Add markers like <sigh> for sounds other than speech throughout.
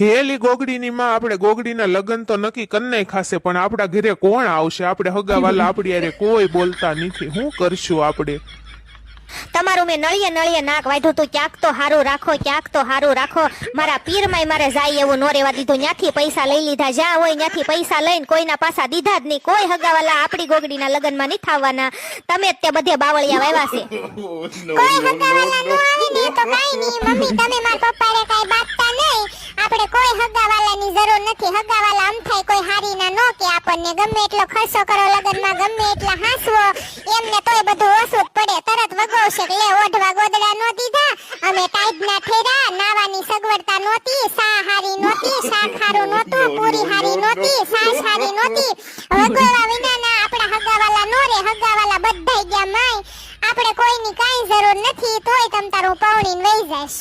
હેલી ગોગડીની માં આપણે ગોગડીના લગ્ન તો નક્કી કરી ખાશે પણ આપણા ઘરે કોણ આવશે? આપણે હગાવાલા આપણી અરે કોઈ બોલતા નથી. શું કરશું આપણે? તમારું મેં નળિયે નળિયે નાક વાઢ્યું તું ક્યાંક તો હારું રાખો ક્યાંક તો હારું રાખો. મારા પીરમાંય મારે જાય એવું નો રેવા દીધું. ત્યાંથી પૈસા લઈ લીધા જ્યાં હોય ત્યાંથી પૈસા લઈને કોઈના પાસા દીધા જ નહીં. કોઈ હગાવાલા આપણી ગોગડીના લગ્નમાં નહીં થવાના. તમે જ તે બધે બાવળિયા વાવ્યા છે. <laughs> કોઈ હગાવાલા નો આવે ને તો કાઈ નહીં. મમ્મી તમે માર પપ્પાને કાઈ બાતતા નહીં. આપણે કોઈ હગાવાલાની જરૂર નથી. હગાવાલા આમ થાય કોઈ હારી ના નો કે આપણને ગમે એટલો ખર્ચો કરો, લગનમાં ગમે એટલા હાસવો, એમને તોય બધું ઓછું પડે. તરત વગોવશે લે, ઓઢવા ગોદડા નો દીધા, અમે ટાઈટ ના ઠેરા, નાવાની સગવડતા નોતી સા હારી નોતી સા ખારું નોતું પૂરી હારી નોતી સાસ હારી નોતી વગોવા વિનાના આપણા હગાવાલા નો રે, હગાવાલા આપણે કોઈની કાંઈ જરૂર નથી તોય તમ તારું પાવણીને વહી જાશ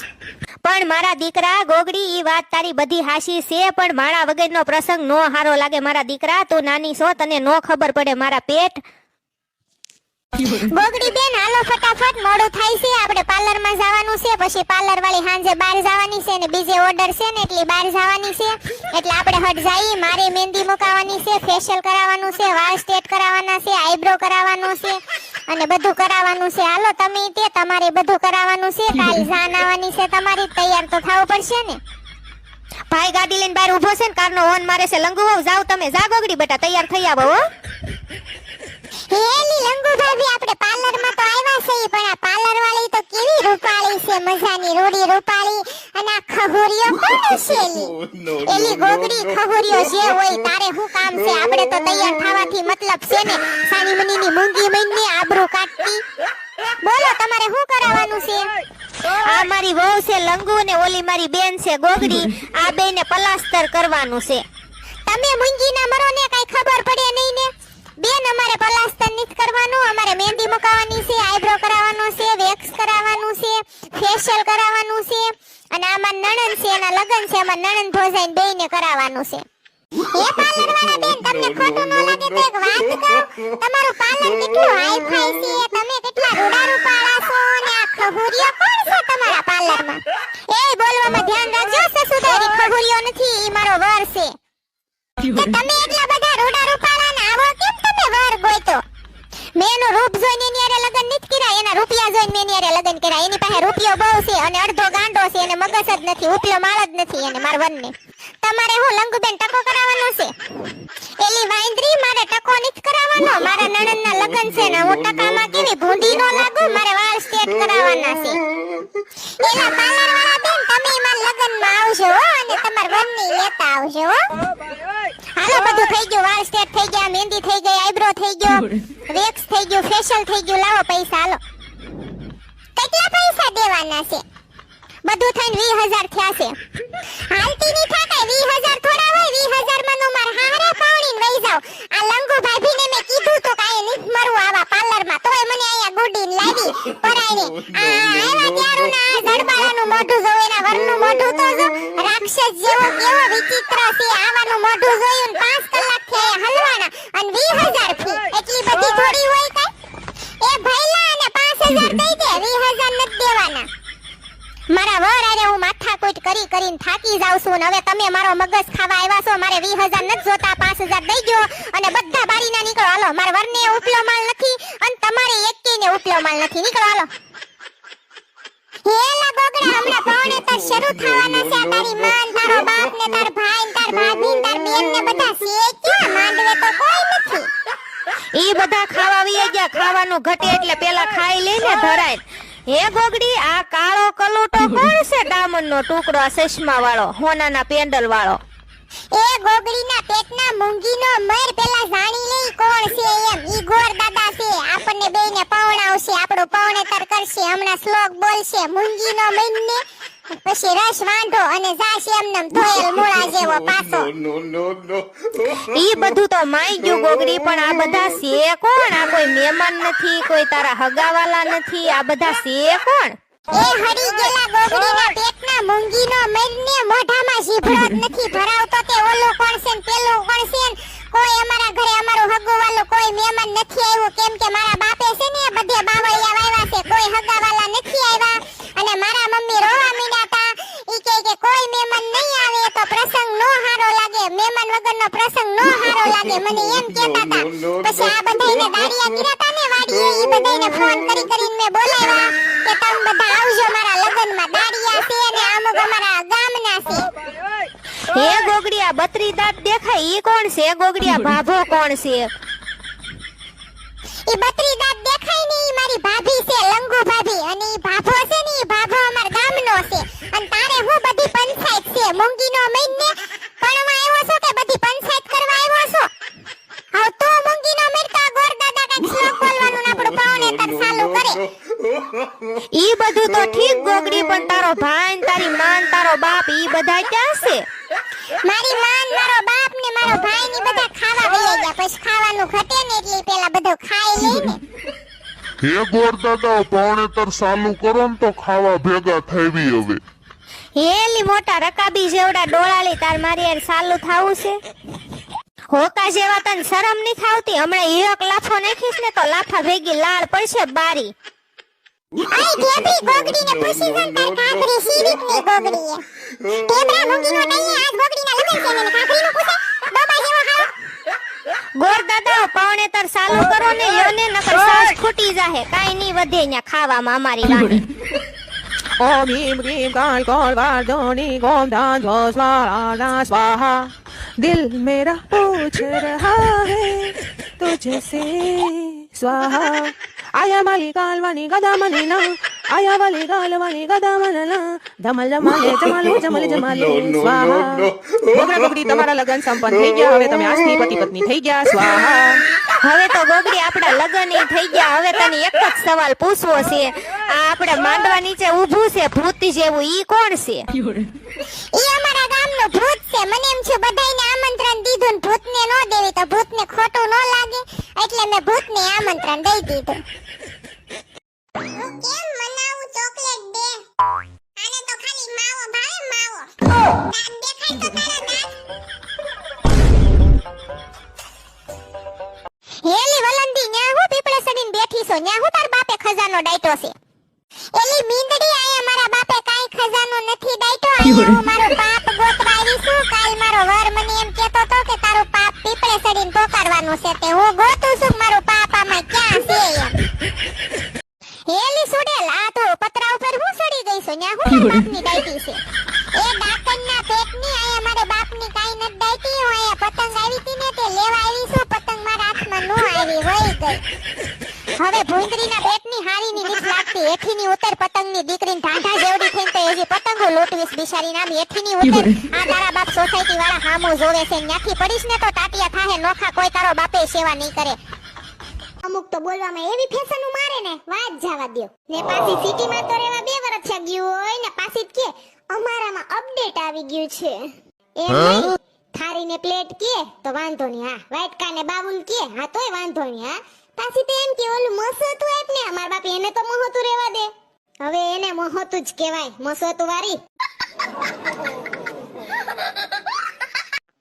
પણ મારા દીકરા ગોગડી ઈ વાત તારી બધી હાશી છે પણ મારા વગરનો પ્રસંગ નો હારો લાગે. મારા દીકરા તું નાની છો તને નો ખબર પડે મારા પેટ. ગોગડી બેન હાલો ફટાફટ મોડું થાય છે. પાર્લરમાં જવાનું છે, પછી પાર્લર વાળી હાંજે બહાર જવાની છે ને બીજે ઓર્ડર છે ને એટલે બહાર જવાની છે. એટલે આપણે હટ જઈએ, મારે મહેંદી મુકાવાની છે ફેશિયલ કરાવવાનું છે વાળ સ્ટેટ કરાવવાના છે આઈબ્રો કરાવવાનું છે, અને બધું કરાવવાનું છે. હાલો, તમે તે, તમારે બધું કરાવવાનું છે. કાલ જાન આવવાની છે તમારી, તૈયાર તો થવું પડશે ને. ભાઈ ગાડી લઈને બહાર ઊભો છે ને, કારનો હોર્ન મારે છે લંગુ જાવ તમે. જાગોગડી બેટા, તૈયાર થઈ આવો, હો. હેલી લંગુ ભાભી આપણે પાર્લરમાં તો આવ્યા છે પણ આ પાર્લર વાળી તો કેવી રૂપાળી છે મજાની રૂડી રૂપાળી. અને આ ખહુરીઓ કોણ છે એલી? <laughs> એલી ગોગડી ખહુરીઓ જે હોય તારે શું કામ છે? આપણે તો તૈયાર થવાથી મતલબ છે ને સાની મનીની મૂંગી મહીને આબરૂ કાટતી બોલો તમારે શું કરાવવાનું છે? આ મારી વહુ છે લંગુ ને ઓલી મારી બેન છે ગોગડી. આ બેને પલાસ્તર કરવાનું છે. તમે મૂંગી ના મરો ને કઈ ખબર પડે નહીં ને બેન અમારે પલાસ્તર કરવાનું, અમારે મહેંદી મુકાવાની છે આઈબ્રો કરાવવાનું છે વેક્સ કરાવવાનું છે ફેશિયલ કરાવવાનું છે, અને આમાં નણંદ છે, એના લગન છે, આમાં નણન ભોજાઈને બેયને કરાવવાનું છે. એ પાર્લર વાળા બેન, તમને ખોટું ન લાગે તો એક વાત કહું, તમારું પાર્લર કેટલું હાઈફાઈ છે, તમે કેટલા રૂડા રૂપાળા છો, અને આ ખહુરીઓ કોણ છે તમારા પાર્લરમાં? એ બોલવામાં ધ્યાન રાખજો સસુદારી ખહુરીઓ નથી, ઈ મારો વર છે. તમે એટલા બધા રૂડા રૂપાળા ને આવો, કેમ તમે વર ગોઈતો મેં રૂપ જોઈને એની હારે લગ્ન નથી કર્યા. એના રૂપિયા જોઈને મેં એની હારે લગ્ન કર્યા. એની પાસે રૂપિયો બહુ છે અને અડધો ગાંડો છે અને મગજ જ નથી, ઉપલો માળ જ નથી એને, માર વનને. તમારે હું લંગુબેન ટકો કરાવવાનો છે? એલી વાઇન્દ્રી મારે ટકો નથી કરાવવાનો. મારા નણંદના લગ્ન છે ને હું ટકામાં કેવી ભૂંડી નો લાગુ? મારે વાળ સ્ટેટ કરાવવાના છે. એલા પાર્લર વાળા બેન, તમે લગ્નમાં આવજો હો? અને તમારા વનની લેતા આવજો હો. હાલો, બધું થઈ ગયું. વાળ સ્ટેટ થઈ ગયા, મહેંદી થઈ ગઈ, આઈબ્રો થઈ ગયો, વેક્સ થઈ ગયું ફેશિયલ થઈ ગયું. લાવો પૈસા, હાલો. કેટલા પૈસા દેવાના છે? બધું થઈને વીસ હજાર થયા છે. હાલતી નહીં થાતા વીસ હજાર થોડા હોય વીસ હજારમાં નો માર હારા પાવડીને વહી જાવ આ લંગુ ભાભીને મેં કીધું તો કાંઈ નહીં મરવું આવા પાર્લરમાં તોય મને અહીંયા ગુડીને લાવી પરાઈને આ આવ્યા ત્યારું ના આ જડબાળાનું મોઢું જોવું એના વરનું મોઢું તો જો રાક્ષસ જેવો વિચિત્ર છે મોઢું જોયું ને પાંચ કલાકથી હલવાના. અને વીસ હજાર ફી. એટલી બધી થોડી હોય કઈ? એ ભૈલા અને પાંચ હજાર દઈ દે. વીસ હજાર નથી દેવાના. મારા વર અરે હું માથા કોઈટ કરી કરીને થાકી જાઉં છું ને હવે તમે મારો મગજ ખાવા આવ્યા છો, મારે વીસ હજાર નથી જોતા, પાંચ હજાર દઈ ગયો અને બધા બારીના નીકળો. હાલો, મારા વરને ઉપલો માલ નથી અને તમારે એકેયને ઉપલો માલ નથી. નીકળો, હેલા ગોગડા હમણાં પૌણે તાર શરૂ થવાના છે આ તારી માન તારો બાપ ને તાર ભાઈ ને તાર ભાભી ને તાર બેન ને બધા છે ક્યાં માંડવે તો કોઈ નથી બધા ખાવા ખાવાનું ઘટે એટલે પેલા ખાઈ લઈને ધરાય. હે ગોગડી આ કાળો કલુટો કોણ છે? ડામરનો ટુકડો, આ ચશ્મા વાળો હોનાના પેન્ડલ વાળો એ ગોગડીના પેટના મૂંગીનો મર, પેલા જાણી લઈ કોણ છે એમ. ઈ ગોર દાદા છે. આપણને બેયને પવણાવશે આપણો પાવણેતર કરશે. હમણાં શ્લોક બોલશે, મૂંગીનો મહિને પછી રસ વાંઢો અને જાશે એમનેમ ધોયેલ મૂળા જેવો <laughs> પાછો. ઈ બધું તો માઈ ગયું ગોગડી પણ આ બધા છે કોણ? આ કોઈ મહેમાન નથી કોઈ તારા હગાવાલા નથી આ બધા છે કોણ? એ હરી ગયેલા ગોગડીના પેટના મૂંગીનો મરને મોઢામાં જીભડો નથી ભરાવતો તે ઓલો કોણ છે ને પેલું કોણ છે કોઈ અમારા ઘરે અમારું હગુવાલું કોઈ મહેમાન નથી આવ્યું કેમ કે મારા બાપે છે ને બધે બાવળિયા વાવ્યા છે કોઈ હગાવાલા નથી આવ્યા અને મારા મમ્મી રોવા મીડ્યા તા ઈ કહે કે કોઈ મહેમાન નહીં આવે તો લગ્નનો પ્રસંગ નો હારો લાગે મને એમ કહેતા હતા. પછી આ બધાયને દાડિયા ગીરાતા ને વાડીએ ઈ બધાયને ફોન કરી કરીને મે બોલાવ્યા કે તમે બધા આવજો મારા લગ્નમાં. દાડિયા છે ને અમુક અમારા ગામના છે. હે? ગોગડિયા બત્રી દાંત દેખાય ઈ કોણ છે? ગોગડિયા ભાભો કોણ છે? ઈ બત્રી દાંત દેખાય ને ઈ મારી ભાભી છે લંગુ ભાભી. અને ઈ ભાભો છે ને ઈ ભાભો અમાર ગામનો છે. અને હું, બધી પંચાયત છે. મૂંગીનો મહિને. પણવા આવ્યો છો કે બધી પંચાયત કરવા આવ્યો છો? હવે તો મૂંગીનો તો ગોર દાદા કંઈક શ્લોક બોલવાનું આપણું પાવને તર ચાલુ કરે. ઈ બધું તો ઠીક, ગોગડી, પણ તારો ભાઈ તારી માન, તારો બાપ ઈ બધા ક્યાં છે? મારી માન, મારો બાપ ને મારો ભાઈ ની બધા ખાવા વહી ગયા. પછી ખાવાનું ઘટે ને એટલે પેલા બધું ખાઈ લે ને. હે ગોરદાદા પાવણેતર ચાલુ કરો ને તો ખાવા ભેગા થઈવી હવે. હેલી મોટા રકાબી જેવડા ડોળાલી તાર મારી યાર સાલું થાવું છે? હોકા જેવા તને શરમ નહીં થાવતી? હમણાં એક લાફો નાખીશ ને તો લાફા ભેગી લાળ પડશે બારી. પૂછી જન તાર કાકરી શીરીકની ગોગડીએ. ઢેબરા મૂંગીનો નહીં આજ ગોગડીના લગન છે ને કાકરીનું પૂછે? ડોબા જેવો હારો ગોર દાદા પાવણે તાર સાલું કરો ને યોને નકર સાસ ખૂટી જાહે. કાઈ નહીં વધે ન્યા ખાવામાં અમારી રાણી Om Him Krim Kal Kol Vardoni Om Dan Jo Swaha Swaha दिल मेरा पूछ रहा है तुझसे स्वाहा आया वाली काल वाली गदा मनीना આયા વાલી ગાલ વાલી ગાદા મનલા ધમલ જમાલે જમાલો જમલ જમાલે સ્વાહા ગોગડા ગોગડી તમારા લગન સંપન્ન થઈ ગયા. હવે તમે આજથી પતિ પત્ની થઈ ગયા સ્વાહા હવે તો ગોગડી આપણા લગન થઈ ગયા. હવે તને એક જ સવાલ પૂછવો છે. આ આપણે માંડવા નીચે ઊભું છે ભૂત જેવું. ઈ કોણ છે? ઈ અમારા ગામનો ભૂત છે. મને એમ છે બધાને આમંત્રણ દીધું ભૂતને નો દેવી તો ભૂતને ખોટું નો લાગે. એટલે મેં ભૂતને આમંત્રણ દઈ દીધું. છો ન્યા હું તાર બાપે ખજાનો ડાયટો છે? એલી મીંદડી આય અમારા બાપે કાઈ ખજાનો નથી ડાયટો. <laughs> આય હું મારો પાપ ગોતવા આવી છું કાલ મારો વર મને એમ કહેતો તો કે તારું પાપ પીપળે સડીને પોકારવાનું છે તે. હું ગોતું છું કે મારું પાપ આમાં ક્યાં છે એમ હેલી સુડેલ આ તો પતરા ઉપર હું સડી ગઈ છું ન્યા હું મારા બાપની ડાયટી છે એ ડાકણના પેટની આયા મારા બાપની કાઈ નથી ડાયટી હું આયા પતંગ આવી હતી ને તે લેવા આવી છું પતંગ મારા હાથમાં નો આવી વહી ગઈ હવે ભૂંદરીના પેટની હારીની નીચ લાગતી હેઠીની ઉતર પતંગની દીકરીને ઢાંઢા જેવડી થઈને તો એજી પતંગો લૂંટવીશ બિચારી નામ હેઠીની ઉતર. આ તારા બાપ સોસાયટી વાળા હામો જોવે છે ન્યાથી પડીશ ને તો ટાટિયા થાહે નોખા કોઈ તારો બાપે સેવા નહીં કરે. અમુક તો બોલવામાં એવી ફેશન મારે ને વાત જવા દ્યો. ને પાછી સિટીમાં તો રેવા બે વર્ષ થઈ ગયું હોય ને પાછી કે અમારામાં અપડેટ આવી ગયું છે. એમ નહીં થારી ને પ્લેટ કે તો વાંધો નહીં હા. વાટકા ને બાબુલ કે હા તોય વાંધો નહીં હા. પાછી તો એમ કે ઓલું મસ હતું ને અમાર બાપ એને તો મહોતું રેવા દે. હવે એને મહોતું જ કહેવાય મસોતું વારી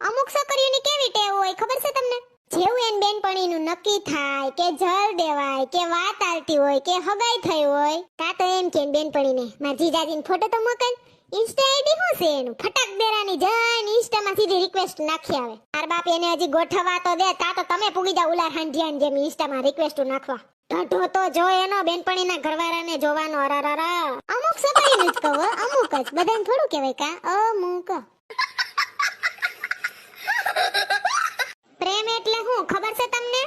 અમુક છોકરીઓની કેવી ટેવ હોય, ખબર છે તમને? જેવું એન બેનપણીનું નક્કી થાય કે જળ દેવાય, કે વાત આલતી હોય, કે હગાઈ થઈ હોય તા તો એમ કે બેનપણીને, મારા જીજાજીનો ફોટો તો મોકલ ઇન્સ્ટા આઈડી શું છે એનું? ફટાક દેરાની જઈને ઇન્સ્ટામાં સીધી રિક્વેસ્ટ નાખી આવે. તાર બાપ એને હજી ગોઠવવા તો દે, તા તો તમે પૂગી જાવ ઉલાર હાંડિયાન જેમ ઇન્સ્ટામાં રિક્વેસ્ટ નાખવા. ઢઢો તો જો એનો બેનપણીના ઘરવાળાને જોવાનો. અરારારા. અમુક છોકરીનું જ કહો અમુક જ. બધાને થોડું કહેવાય કા? અમુક. પ્રેમ એટલે શું ખબર છે તમને?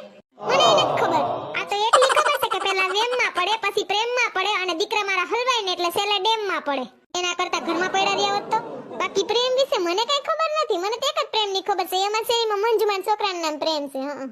મને નથી ખબર. આ તો એટલી ખબર છે કે પહેલા વેમમાં પડે, પછી પ્રેમમાં પડે અને દીકરા મારા હલવાઈ ને એટલે છેલ્લે ડેમમાં પડે. એના કરતા ઘરમાં પડ્યા રહ્યા હોત તો? બાકી પ્રેમ વિશે મને કઈ ખબર નથી. મને તો એક જ પ્રેમની ખબર છે. એમાં છે એમાં મંજુમાન છોકરાનું નામ પ્રેમ છે હા.